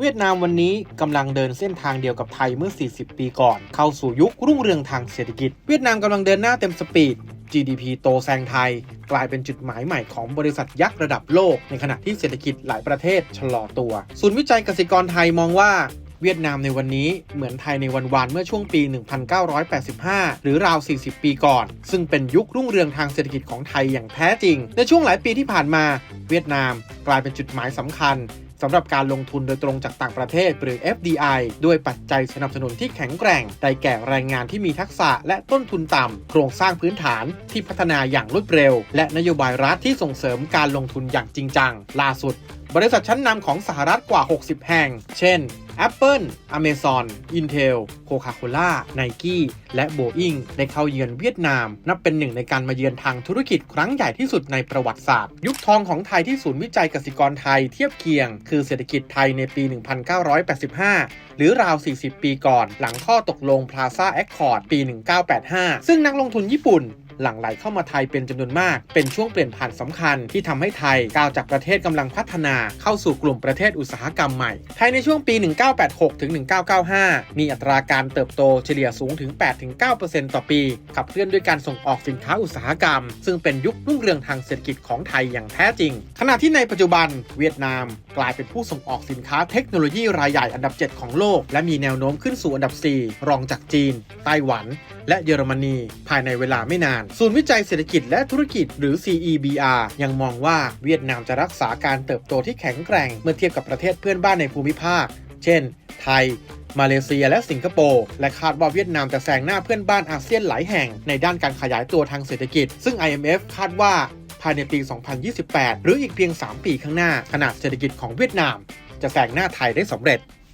เวียดนามวันนี้กำลังเดินเส้นทางเดียวกับไทยเมื่อ 40 ปีก่อน เข้าสู่ยุครุ่งเรืองทางเศรษฐกิจ เวียดนามกำลังเดินหน้าเต็มสปีด GDP โตแซงไทย กลายเป็นจุดหมายใหม่ของบริษัทยักษ์ระดับโลก ในขณะที่เศรษฐกิจหลายประเทศชะลอตัว ศูนย์วิจัยกสิกรไทยมองว่าเวียดนามในวันนี้เหมือนไทยในวันวานเมื่อช่วงปี 1985 หรือราว 40 ปีก่อน ซึ่งเป็นยุครุ่งเรืองทางเศรษฐกิจของไทยอย่างแท้จริง ในช่วงหลายปีที่ผ่านมา เวียดนามกลายเป็นจุดหมายสำคัญ สำหรับการลงทุนโดยตรงจากต่างประเทศหรือ FDI ด้วยปัจจัยสนับสนุนที่แข็งแกร่งได้แก่แรงงานที่มีทักษะและต้นทุนต่ำ โครงสร้างพื้นฐานที่พัฒนาอย่างรวดเร็ว และนโยบายรัฐที่ส่งเสริมการลงทุนอย่างจริงจัง ล่าสุด บริษัทชั้นนำของสหรัฐกว่า 60 แห่ง เช่น Apple, Amazon, Intel, Coca-Cola, Nike และ Boeing ได้เข้าเยือนเวียดนาม นับเป็นหนึ่งในการมาเยือนทางธุรกิจครั้งใหญ่ที่สุดในประวัติศาสตร์ ยุคทองของไทยที่ศูนย์วิจัยกสิกรไทยเทียบเคียง คือเศรษฐกิจไทยในปี 1985หรือราว 40 ปีก่อน หลังข้อตกลง Plaza Accord ปี 1985 ซึ่งนักลงทุนญี่ปุ่น หลั่งไหลเข้ามาไทยเป็นจำนวนมาก เป็นช่วงเปลี่ยนผ่านสำคัญที่ทำให้ไทยก้าวจากประเทศกำลังพัฒนาเข้าสู่กลุ่มประเทศอุตสาหกรรมใหม่ไทยในช่วงปี 1986 ถึง 1995 มีอัตราการเติบโตเฉลี่ยสูงถึง 8-9%ต่อปี ขับเคลื่อนด้วยการส่งออกสินค้าอุตสาหกรรม ซึ่งเป็นยุครุ่งเรืองทางเศรษฐกิจของไทยอย่างแท้จริง ขณะที่ในปัจจุบัน เวียดนาม กลายเป็นผู้ส่งออกสินค้าเทคโนโลยีรายใหญ่อันดับ 7 ของโลก และมีแนวโน้มขึ้นสู่อันดับ 4 รองจากจีน ไต้หวัน และเยอรมนี ภายในเวลาไม่นานศูนย์วิจัยเศรษฐกิจและธุรกิจหรือ CEBR ยังมองว่าเวียดนามจะรักษาการเติบโตที่แข็งแกร่ง เมื่อเทียบกับประเทศเพื่อนบ้านในภูมิภาค เช่น ไทย มาเลเซียและสิงคโปร์ และคาดว่าเวียดนามจะแซงหน้าเพื่อนบ้านอาเซียนหลายแห่งในด้านการขยายตัวทางเศรษฐกิจ ซึ่ง IMF คาดว่าภายในปี 2028 หรืออีกเพียง 3 ปีข้างหน้า ขนาดเศรษฐกิจของเวียดนาม จะแซงหน้าไทยได้สำเร็จ